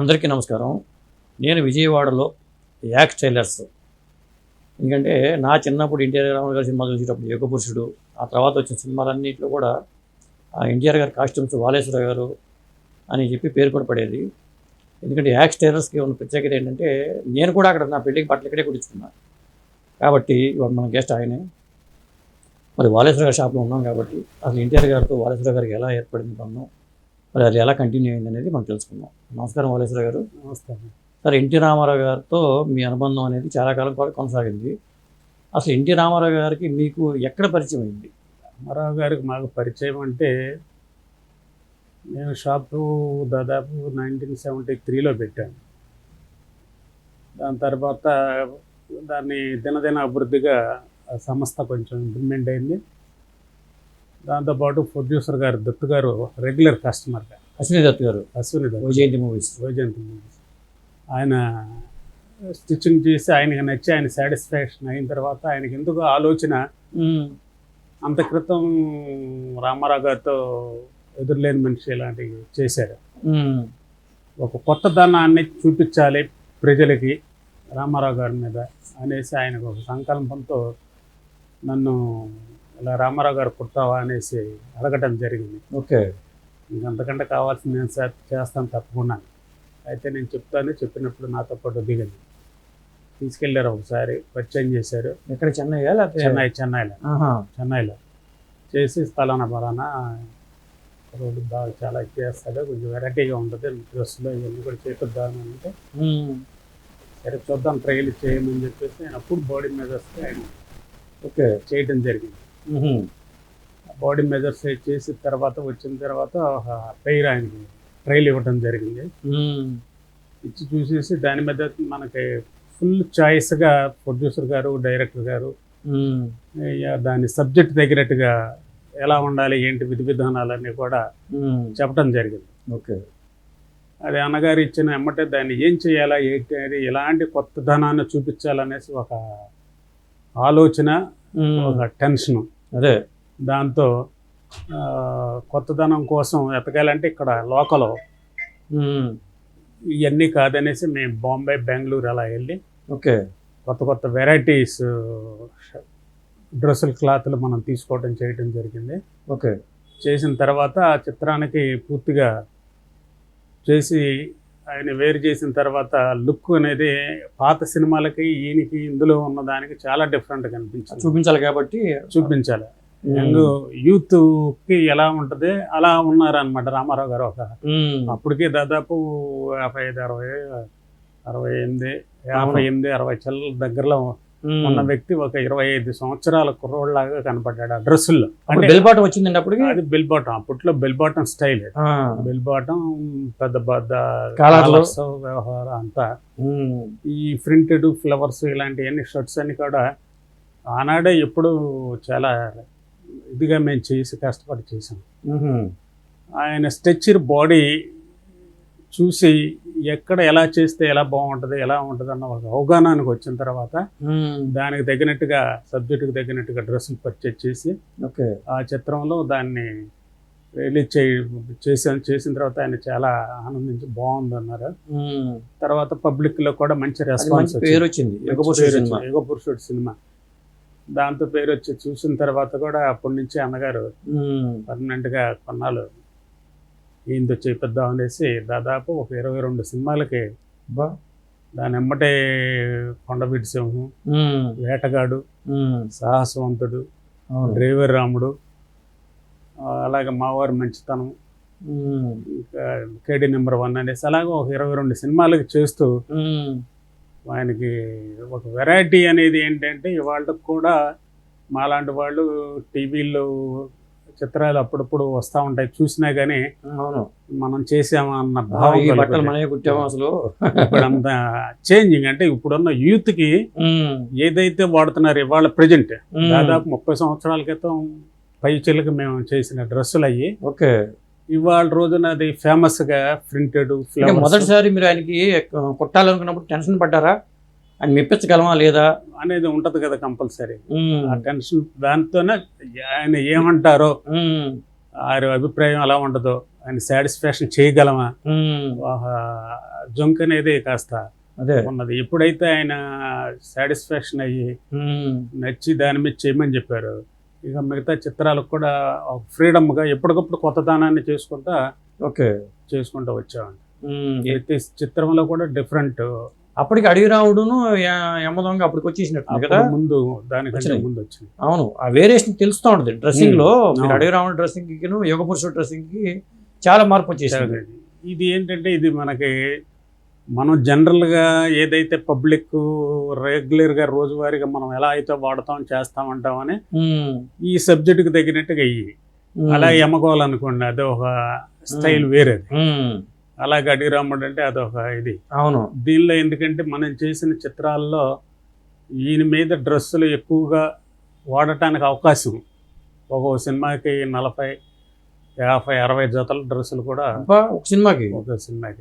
అందరికీ నమస్కారం. నేను విజయవాడలో యాక్స్ టైలర్స్. ఎందుకంటే నా చిన్నప్పుడు ఎన్టీఆర్ రామారావు గారి సినిమా చూసేటప్పుడు యోగపురుషుడు ఆ తర్వాత వచ్చిన సినిమాలన్నింటిలో కూడా ఆ ఎన్టీఆర్ గారి కాస్ట్యూమ్స్ వాలేశ్వరరావు గారు అని చెప్పి పేరు కూడా పడేది. ఎందుకంటే యాక్స్ టైలర్స్కి ఉన్న ప్రత్యేకత ఏంటంటే నేను కూడా అక్కడ నా పెళ్ళికి బట్టలు ఇక్కడే కుట్టించుకున్నాను కాబట్టి ఇవాళ మన గెస్ట్ ఆయనే. మరి వాలేశ్వర గారి షాప్లో ఉన్నాం కాబట్టి అసలు ఎన్టీఆర్ గారితో వాలేశ్వర గారికి ఎలా ఏర్పడింది బంధం? మరి అది ఎలా కంటిన్యూ అయింది అనేది మనం తెలుసుకుందాం. నమస్కారం వాలేశ్వర గారు. నమస్కారం సార్ ఎన్టీ రామారావు గారితో మీ అనుబంధం అనేది చాలా కాలం పాటు కొనసాగింది. అసలు ఎన్టీ రామారావు గారికి మీకు ఎక్కడ పరిచయం అయింది? రామారావు గారికి మాకు పరిచయం అంటే నేను షాపు దాదాపు నైన్టీన్ సెవెంటీ త్రీలో పెట్టాను. దాని తర్వాత దాన్ని దినదిన అభివృద్ధిగా సంస్థ కొంచెం ఇంప్రూవ్మెంట్ అయింది. దాంతోపాటు ప్రొడ్యూసర్ గారు దత్తు గారు రెగ్యులర్ కస్టమర్ అశ్విని దత్ గారు. అశ్విని దత్తు వైజయంతి మూవీస్. వైజయంతి మూవీస్. ఆయన స్టిచ్చింగ్ చేసి ఆయనకి నచ్చి ఆయన సాటిస్ఫాక్షన్ అయిన తర్వాత ఆయనకి ఎందుకు ఆలోచన అంత క్రితం రామారావు గారితో ఎదురులేని మనిషి ఇలాంటివి చేశారు. ఒక కొత్త దానాన్ని చూపించాలి ప్రజలకి రామారావు గారి మీద అనేసి ఆయనకు ఒక సంకల్పంతో నన్ను ఇలా రామారావు గారు కుట్టావా అనేసి అడగటం జరిగింది. ఓకే. ఇంకంతకంటే కావాల్సింది నేను సార్? చేస్తాను తప్పకుండా. అయితే నేను చెప్తాను చెప్పినప్పుడు నాతో పాటు దిగండి తీసుకెళ్ళారు ఒకసారి పరిచయం చేశారు. ఎక్కడ చెన్నై చెన్నై చెన్నైలో. చెన్నైలో. చేసి స్థలాన బలానా రోడ్డు బాగా చాలా చేస్తాడు కొంచెం వెరైటీగా ఉంటుంది డ్రెస్సులో ఇవన్నీ కూడా చేపిద్దామని అంటే. సరే చూద్దాం ట్రైల్ చేయమని చెప్పేసి ఆయన అప్పుడు బాడీ మెజర్స్ ఆయన ఓకే. చేయడం జరిగింది. బాడీ మెజర్స్ చేసిన తర్వాత వచ్చిన తర్వాత ఒక పెయిర్ ఆయనకి ట్రైల్ ఇవ్వడం జరిగింది. ఇచ్చి చూసేసి దాని మీద మనకి ఫుల్ చాయిస్గా ప్రొడ్యూసర్ గారు డైరెక్టర్ గారు దాని సబ్జెక్ట్ తగినట్టుగా ఎలా ఉండాలి ఏంటి విధి విధానాలన్నీ కూడా. చెప్పడం జరిగింది ఓకే అది అన్నగారు ఇచ్చిన ఎమ్మటే దాన్ని ఏం చేయాలా ఏంటి అనేది ఎలాంటి కొత్త ధనాన్ని చూపించాలనేసి ఒక ఆలోచన. ఒక టెన్షన్ అదే దాంతో కొత్తదనం కోసం ఎతకాలంటే ఇక్కడ లోకల్. ఇవన్నీ కాదనేసి మేము బాంబే బెంగళూరు అలా వెళ్ళి ఓకే. కొత్త కొత్త వెరైటీస్ డ్రెస్సుల క్లాత్లు మనం తీసుకోవడం చేయడం జరిగింది. ఓకే. చేసిన తర్వాత ఆ చిత్రానికి పూర్తిగా చేసి ఆయన వేరు చేసిన తర్వాత లుక్ అనేది పాత సినిమాలకి ఈయనకి ఇందులో ఉన్న దానికి చాలా డిఫరెంట్ కనిపించింది చూపించాలి కాబట్టి చూపించాలి. యంగ్ యూత్కి ఎలా ఉంటుంది అలా ఉన్నారనమాట రామారావు గారు ఒక. అప్పటికే దాదాపు యాభై ఐదు అరవై అరవై ఎనిమిది యాభై ఎనిమిది అరవై చెల్ల దగ్గరలో. ఉన్న వ్యక్తి ఒక ఇరవై ఐదు సంవత్సరాల కుర్రోళ్ళలాగా కనపడ్డాడు ఆ డ్రెస్సుల్లో అంటే బెల్బాటం వచ్చిందండి అప్పటికి అది బెల్ బాటం అప్పట్లో bell bottom style. Bell bottom పెద్ద పెద్ద. కాలర్స్ వ్యవహారం అంతా. ఈ ప్రింటెడ్ ఫ్లవర్స్ ఇలాంటివన్నీ షర్ట్స్ అన్ని కూడా ఆనాడే ఎప్పుడు చాలా ఇదిగా మేము చేసి కష్టపడి చేసాం. ఆయన స్ట్రెచ్చర్ బాడీ చూసి ఎక్కడ ఎలా చేస్తే ఎలా బాగుంటుంది ఎలా ఉంటుంది అన్న ఒక అవగాహనకు వచ్చిన తర్వాత. దానికి తగినట్టుగా సబ్జెక్టుకి తగినట్టుగా డ్రెస్సులు పర్చేజ్ చేసి ఓకే ఆ చిత్రంలో దాన్ని రిలీజ్ చేయ చేసాను చేసిన తర్వాత ఆయన చాలా ఆనందించి బాగుంది అన్నారు. తర్వాత పబ్లిక్లో కూడా మంచి రెస్పాన్స్ పేరు వచ్చింది యుగపురుషుడు సినిమా దాంతో పేరు వచ్చి చూసిన తర్వాత కూడా అప్పటి నుంచి అన్నగారు. పర్మనెంట్గా కొన్నాళ్ళు ఈయనతో చేపిద్దాం అనేసి దాదాపు ఒక ఇరవై రెండు సినిమాలకి బా. దాని ఎమ్మటే కొండవీటి సింహం. వేటగాడు. సాహసవంతుడు డ్రైవర్ రాముడు అలాగే మావారి మంచితనం. ఇంకా కేడీ నెంబర్ వన్ అనేసి అలాగే ఒక ఇరవై రెండు సినిమాలకి చేస్తూ. ఆయనకి ఒక వెరైటీ అనేది ఏంటంటే ఇవాళ కూడా మాలాంటి వాళ్ళు టీవీల్లో చిత్రాలు అప్పుడప్పుడు వస్తూ ఉంటాయి చూసినా కానీ అవును మనం చేసామా అన్న భావం ఈ బట్టలు. మనమే కుట్టాము అసలు ఇప్పుడు అంత చేంజింగ్ అంటే ఇప్పుడున్న యూత్కి ఉమ్. ఏదైతే వాడుతున్నారు ఇవాళ ప్రజెంట్. దాదాపు ముప్పై సంవత్సరాల క్రితం పై చిల్లకి మేము చేసిన డ్రెస్సులు అయ్యి ఓకే ఇవాళ రోజున అది ఫేమస్గా ప్రింటెడ్ అంటే ఫ్లవర్స్ మొదటిసారి మీరు ఆయనకి కుట్టాలనుకున్నప్పుడు టెన్షన్ పడ్డారా ఆయన మెప్పించగలమా లేదా? అనేది ఉంటది కదా కంపల్సరీ. ఆ టెన్షన్ దాంతోనే ఆయన ఏమంటారో. వారి అభిప్రాయం ఎలా ఉండదో ఆయన సాటిస్ఫాక్షన్ చేయగలమా? జంక్ అనేది కాస్త అదే. ఉన్నది. ఎప్పుడైతే ఆయన సాటిస్ఫాక్షన్ అయ్యి నచ్చి దాని మీద చేయమని చెప్పారు ఇక మిగతా చిత్రాలకు కూడా ఫ్రీడమ్గా ఎప్పటికప్పుడు కొత్తదనాన్ని చేసుకుంటా ఓకే. చేసుకుంటూ వచ్చామండి ప్రతి చిత్రంలో కూడా డిఫరెంట్ అప్పటికి అడవి రావుడును య- యమదొంగ అప్పటికి వచ్చేసినట్టు కదా? ముందు దానికంటే. ముందు వచ్చింది అవును ఆ వేరియేషన్ తెలుస్తూ ఉంటుంది. డ్రెస్సింగ్లో మీరు అవును. అడవి రావణ డ్రెస్సింగ్కి యుగ పురుషుడు డ్రెస్సింగ్కి చాలా మార్పు వచ్చేసింది. ఇది ఏంటంటే ఇది మనకి మనం జనరల్గా ఏదైతే పబ్లిక్ రెగ్యులర్గా రోజువారీగా మనం ఎలా అయితే వాడతాం చేస్తాం అంటామని ఈ సబ్జెక్టుకి తగినట్టుగా ఉమ్, అలా ఎమ్మకోవాలనుకోండి అది ఒక స్టైల్ వేరేది. అలాగే అడిగిరాముడు అంటే అదొక ఇది. అవును. దీనిలో ఎందుకంటే మనం చేసిన చిత్రాల్లో ఈయన మీద డ్రెస్సులు ఎక్కువగా వాడటానికి అవకాశం. ఒక సినిమాకి నలభై యాభై అరవై జతల డ్రెస్సులు కూడా ఒక సినిమాకి? ఒక సినిమాకి.